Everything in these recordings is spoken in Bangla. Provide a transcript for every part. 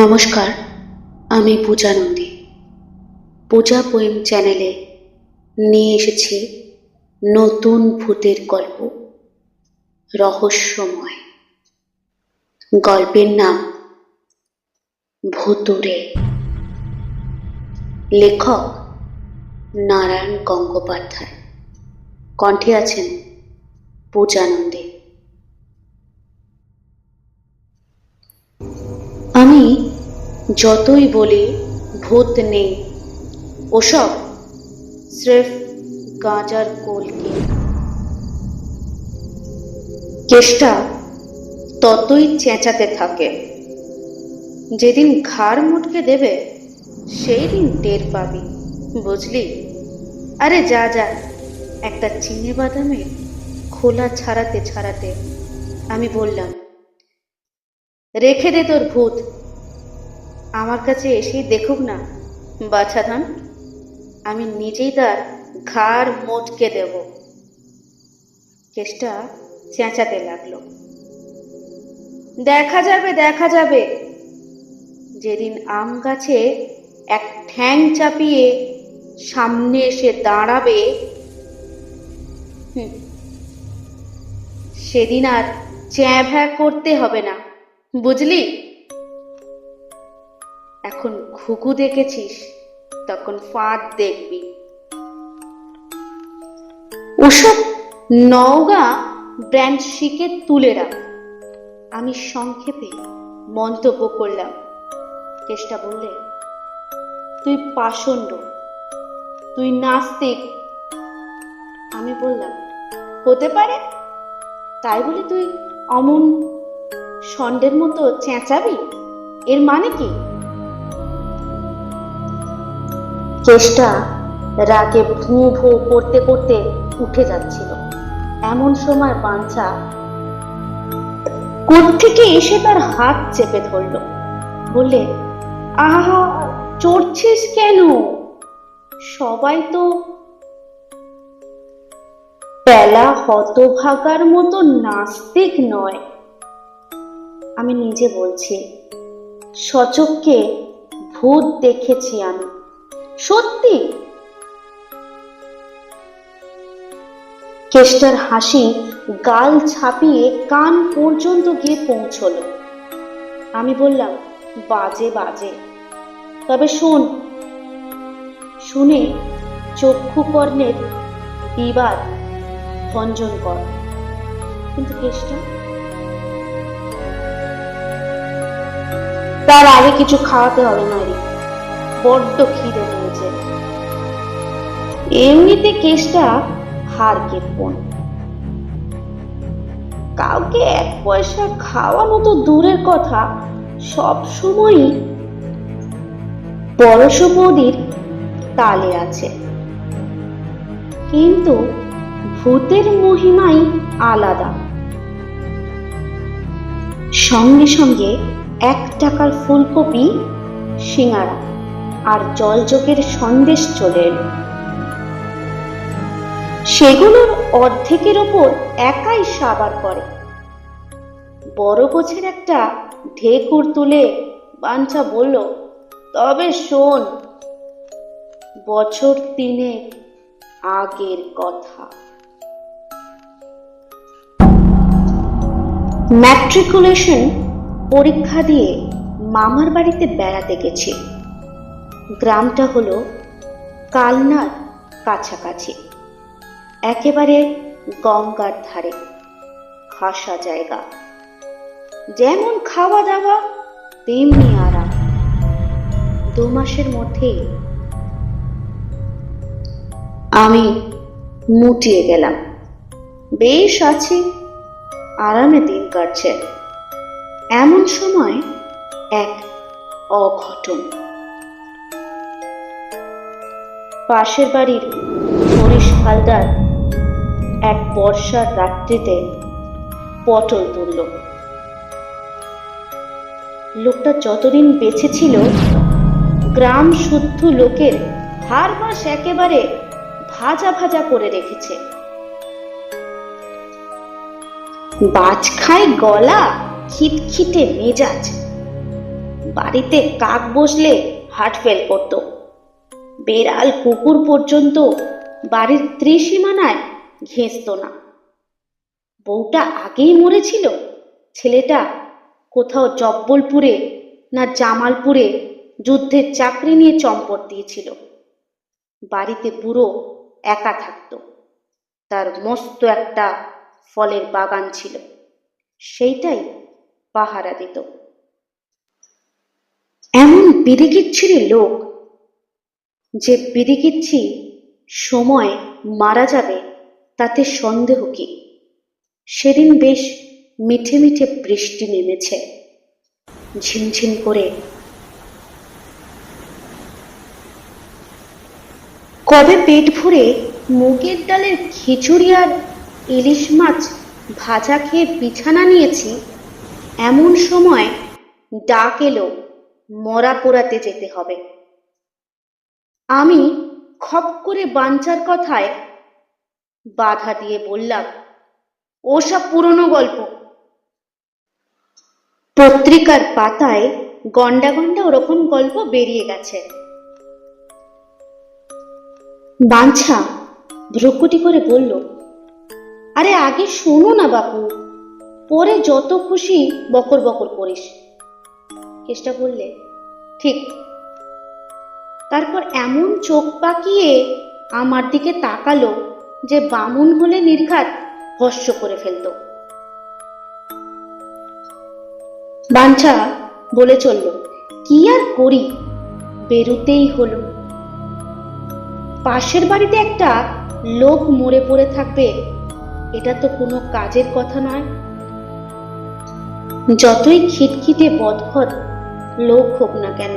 নমস্কার, আমি পূজা নন্দী। পূজা পোয়েম চ্যানেলে নিয়ে এসেছি নতুন ভূতের গল্প, রহস্যময়। গল্পের নাম, ভুতুরে। লেখক, নারায়ণ গঙ্গোপাধ্যায়। কণ্ঠে আছেন পূজা নন্দী। আমি যতই বলি, ভূত নেই। ওসব স্রেফ গাঁজার কোলকে কেষ্টা ততই চেঁচাতে থাকে। যেদিন ঘাড় মুটকে দেবে, সেই দিন টের পাবি। বুঝলি? আরে যা যা। একটা চিনে বাদামের খোলা ছাড়াতে ছাড়াতে আমি বললাম, রেখে দে তোর ভূত। আমার কাছে এসেই দেখুক না। বাছাধন আমি নিজেই তার ঘাড় মোটকে দেব। কেষ্টা চেঁচাতে লাগল। দেখা যাবে দেখা যাবে। যেদিন আম গাছে এক ঠ্যাং চাপিয়ে সামনে এসে দাঁড়াবে সেদিন আর চ্যাঁ করতে হবে না। বুঝলি? ঘুঘু দেখেছিস? তখন ফাঁদ দেখবি। ওসব নওগাঁ ব্র্যান্ড শিখে তুলে রাখ। আমি সংক্ষেপে মন্তব্য করলাম। কেষ্টা বললে, তুই পাষণ্ড, তুই নাস্তিক। আমি বললাম, হতে পারে। তাই বলে তুই অমন ষণ্ডের মতো চেঁচাবি? এর মানে কি? কেষ্টা রাগে ভুঁ ভুঁ করতে করতে উঠে যাচ্ছিল। এমন সময় বাঞ্ছা কোত্থেকে এসে তার হাত চেপে ধরল। বললে, আহা, চড়ছিস কেন? সবাই তো পেলা হতভাগার মতো নাস্তিক নয়। আমি নিজে বলছি, সচককে ভূত দেখেছি আমি। সত্যি? কেষ্টার হাসি গাল ছাপিয়ে কান পর্যন্ত গিয়ে পৌঁছলো। আমি বললাম, বাজে বাজে। তবে শোন, শুনে চক্ষুকর্ণের বিবাদ ভঞ্জন কর। কিন্তু কেষ্টা? তার আগে কিছু খাওয়াতে হবে মারি বড্ড খিদে পেয়েছে। এমনিতে কেসটা হার কেপন কাউকে এক পয়সা খাওয়ানো তো দূরের কথা সব সময়ই পরশ বৌদির তালে আছে। কিন্তু ভূতের মহিমাই আলাদা। সঙ্গে সঙ্গে এক টাকার ফুলকপি সিঙ্গারা। আর জলযোগের সন্দেশ চলে এলো। সেগুলোর অর্ধেকের ওপর একাই সাবার করে বড় গোছের একটা ঢেকুর তুলে বাঞ্ছা বলল, তবে শোন, বছর তিনে আগের কথা। ম্যাট্রিকুলেশন পরীক্ষা দিয়ে মামার বাড়িতে বেড়াতে গেছি। গ্রামটা হলো কালনার কাছাকাছি। একেবারে গঙ্গার ধারে, খাসা জায়গা। যেমন খাওয়া দাওয়া, তেমনি আরাম। দু মাসের মধ্যেই আমি মুটিয়ে গেলাম। বেশ আছি, আরামে দিন কাটছে। এমন সময় এক অঘটন পাশের বাড়ির হরিশ হালদার এক বর্ষার রাত্রিতে পটল তুলল। লোকটা যতদিন বেঁচে ছিল, গ্রাম শুদ্ধ লোকের হার মাস একেবারে ভাজা ভাজা করে রেখেছে। বাজ খায় গলা, খিটখিটে মেজাজ। বাড়িতে কাক বসলে হার্ট ফেল করত। বেড়াল কুকুর পর্যন্ত বাড়ির ত্রিসীমানায় ঘেঁষত না। বউটা আগেই মরেছিল। ছেলেটা কোথাও জব্বলপুরে না জামালপুরে যুদ্ধের চাকরি নিয়ে চম্পট দিয়েছিল। বাড়িতে বুড়ো একা থাকতো। তার মস্ত একটা ফলের বাগান ছিল। সেইটাই পাহারা দিত। এমন বিদিকিচ্ছিরি লোক যে বিদিকিচ্ছি সময় মারা যাবে তাতে সন্দেহ কি? সেদিন বেশ মিঠে মিঠে বৃষ্টি নেমেছে। ঝিমঝিম করে কবে পেট ভরে মুগের ডালের খিচুড়ি আর ইলিশ মাছ ভাজা খেয়ে বিছানা নিয়েছি, এমন সময় ডাক এলো, মরা পোড়াতে যেতে হবে। আমি খপ করে বাঞ্চার কথায় বাধা দিয়ে বললাম, ওসব পুরনো গল্প। পত্রিকার পাতায় গন্ডা গন্ডা ওরকম গল্প বেরিয়ে গেছে। বাঞ্ছা ভ্রুকুটি করে বলল, আরে আগে শোনো না বাপু, পরে যত খুশি বকর বকর করিস। কেষ্টা বললে, ঠিক তারপর এমন চোখ পাকিয়ে আমার দিকে তাকালো যে বামুন হলে নির্ঘাত ভস্য করে ফেলতো। বাঞ্ছা বলে চলল, কি আর করি? বেরুতেই হলো। পাশের বাড়িতে একটা লোক মরে পড়ে থাকবে, এটা তো কোনো কাজের কথা নয়। যতই খিটখিটে বদভদ লোক হোক না কেন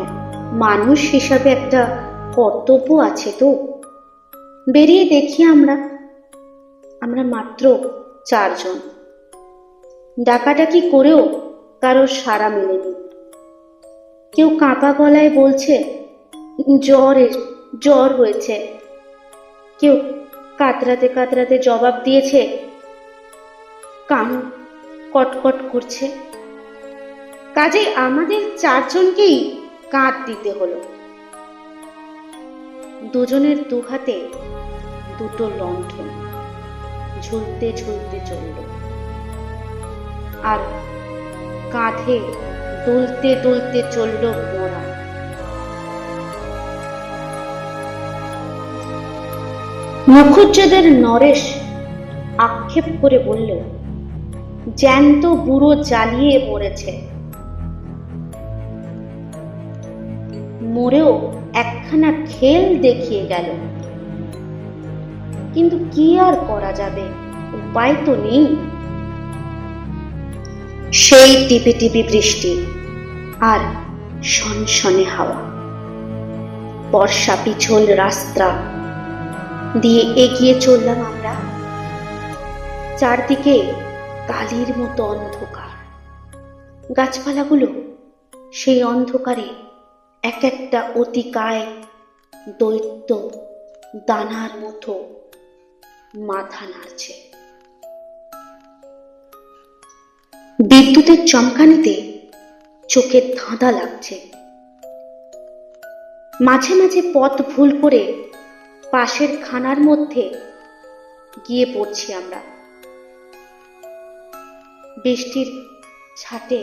মানুষ হিসাবে একটা কর্তব্য আছে তো। বেরিয়ে দেখি আমরা। আমরা মাত্র চারজন। ডাকাডাকি করেও কারও সাড়া মেলেনি। কেউ কাঁপা গলায় বলছে, জ্বর জ্বর হয়েছে। কেউ কাতরাতে কাতরাতে জবাব দিয়েছে, কান কটকট করছে। কাজে আমাদের চারজনকেই কাঁধ দিতে হলো। দুজনের দুহাতে দুটো লণ্ঠন ঝুলতে ঝুলতে চলল। আর কাঁধে দুলতে দুলতে চলল মোড়া। মুখুজ্জেদের নরেশ আক্ষেপ করে বলল, জ্যান্ত বুড়ো জ্বালিয়ে মরেছে। মরেও একখানা খেল দেখিয়ে গেল। কিন্তু কি আর করা যাবে? উপায় তো নেই। সেই টিপি টিপি বৃষ্টি আর শনশনে হাওয়া। বর্ষা পিছল রাস্তা দিয়ে এগিয়ে চললাম আমরা। চারদিকে কালির মতো অন্ধকার। গাছপালাগুলো সেই অন্ধকারে এক একটা অতিকায় দৈত্য দানার মতো মাথা নাড়ছে। বিদ্যুতের চমকানিতে চোখের ধাঁধা লাগছে। মাঝে মাঝে পথ ভুল করে পাশের খানার মধ্যে গিয়ে পড়ছি আমরা। বৃষ্টির ছাটে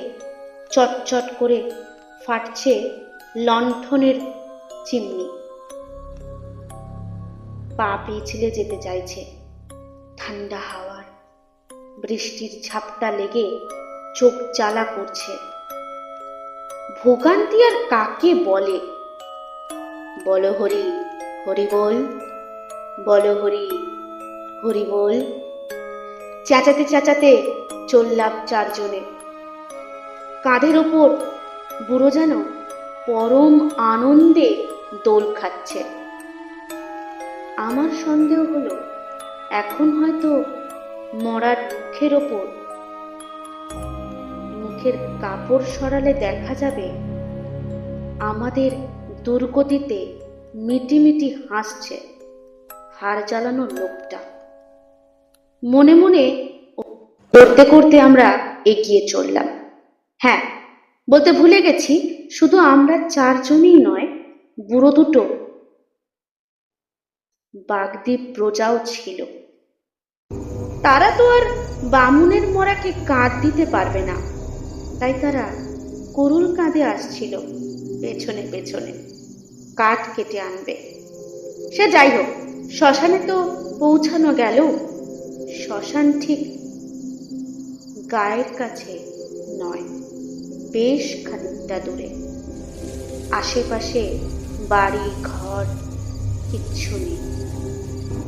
চটচট করে ফাটছে লণ্ঠনের চিমনি। পা পিছলে যেতে চাইছে। ঠান্ডা হাওয়ার বৃষ্টির ঝাপটা লেগে চোখ জ্বালা করছে। ভোগান্তি আর কাকে বলে? বলো হরি হরি বল। বলো হরি হরি বল। চেঁচাতে চেঁচাতে চললাম চারজনে। কাঁধের ওপর বুড়ো যেন পরম আনন্দে দোল খাচ্ছে। আমার সন্দেহ হলো, এখন হয়তো মরার মুখের ওপর মুখের কাপড় সরালে দেখা যাবে আমাদের দুর্গতিতে মিটিমিটি হাসছে হার জ্বালানো লোকটা। মনে মনে করতে করতে আমরা এগিয়ে চললাম। হ্যাঁ বলতে ভুলে গেছি শুধু আমরা চারজনই নয়, বুড়ো দুটো। বাগদ্বীপ প্রজাও ছিল। তারা তো আর বামুনের মরাকে কাঁধ দিতে পারবে না। তাই তারা করুল কাঁধে আসছিল, পেছনে পেছনে। কাঠ কেটে আনবে। সে যাই হোক, শ্মশানে তো পৌঁছানো গেল। শ্মশান ঠিক গায়ের কাছে নয়। বেশ খানিকটা দূরে। আশেপাশে বাড়ি, ঘর, কিচ্ছু নেই।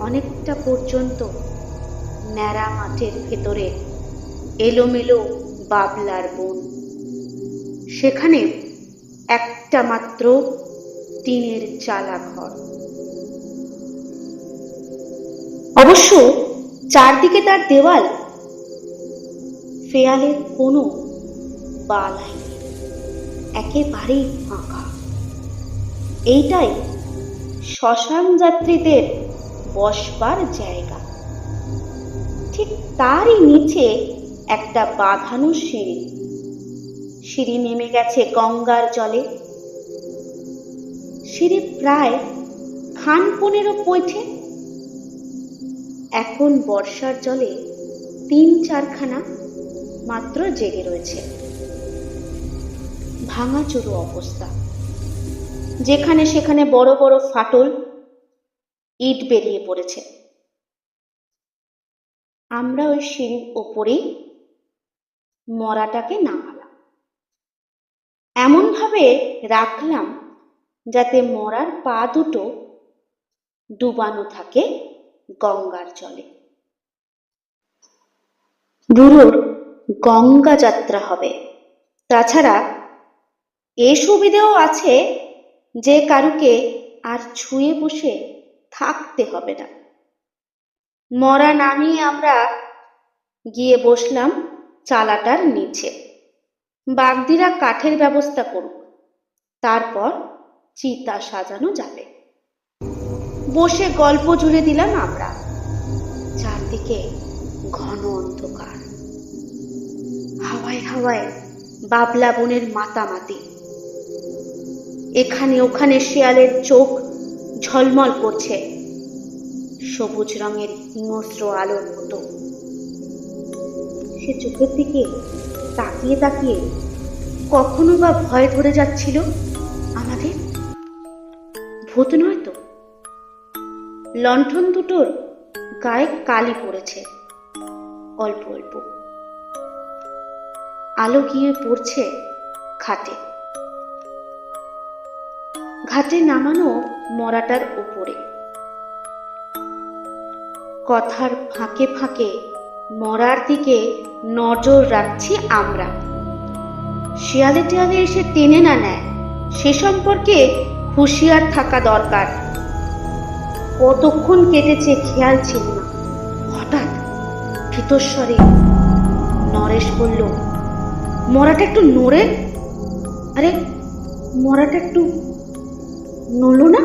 অনেকটা পর্যন্ত ন্যাড়া মাঠের ভেতরে এলোমেলো বাবলার বন। সেখানে একটা মাত্র টিনের চালা ঘর। অবশ্য চারদিকে তার দেওয়াল। ফেয়ালের কোনো বালাই। একেবারেই ফাঁকা। এইটাই শ্মশান যাত্রীদের বসবার জায়গা। ঠিক তারই নিচে একটা বাঁধানো সিঁড়ি। সিঁড়ি নেমে গেছে গঙ্গার জলে। সিঁড়ি প্রায় খান পনেরো পৈঠে। এখন বর্ষার জলে তিন চারখানা মাত্র জেগে রয়েছে। ভাঙাচুরো অবস্থা। যেখানে সেখানে বড় বড় ফাটল ইট বেরিয়ে পড়েছে। আমরা ওই সিঁড়ির ওপরেই মরাটাকে নামালাম। এমনভাবে রাখলাম যাতে মরার পা দুটো ডুবানো থাকে গঙ্গার জলে। বুড়োর গঙ্গা যাত্রা হবে। তাছাড়া এ সুবিধেও আছে যে কারুকে আর ছুঁয়ে বসে থাকতে হবে না। মরা নামিয়ে আমরা গিয়ে বসলাম চালাটার নিচে। বাগদিরা কাঠের ব্যবস্থা করুক, তারপর চিতা সাজানো যাবে। বসে গল্প জুড়ে দিলাম আমরা, চারদিকে ঘন অন্ধকার। হাওয়ায় হাওয়ায় বাবলা বনের মাতামাতি। এখানে ওখানে শেয়ালের চোখ ঝলমল করছে। সবুজ রঙের হিংস্র আলোর মতো। সে চোখের দিকে তাকিয়ে তাকিয়ে কখনো বা ভয় ধরে যাচ্ছিল আমাদের? ভূত নয় তো? লণ্ঠন দুটোর গায়ে কালি পড়েছে। অল্প অল্প। আলো গিয়ে পড়ছে খাটে। ঘাটে নামানো মরাটার উপরে। কথার ফাঁকে ফাঁকে মরার দিকে নজর রাখছি আমরা। শিয়ালে টিয়ালে এসে টেনে না নেয়, সে সম্পর্কে হুঁশিয়ার থাকা দরকার। কতক্ষণ কেটেছে খেয়াল ছিল না। হঠাৎ ভীতস্বরে নরেশ বলল, মরাটা একটু নড়ে? আরে, মরাটা একটু নড়লো না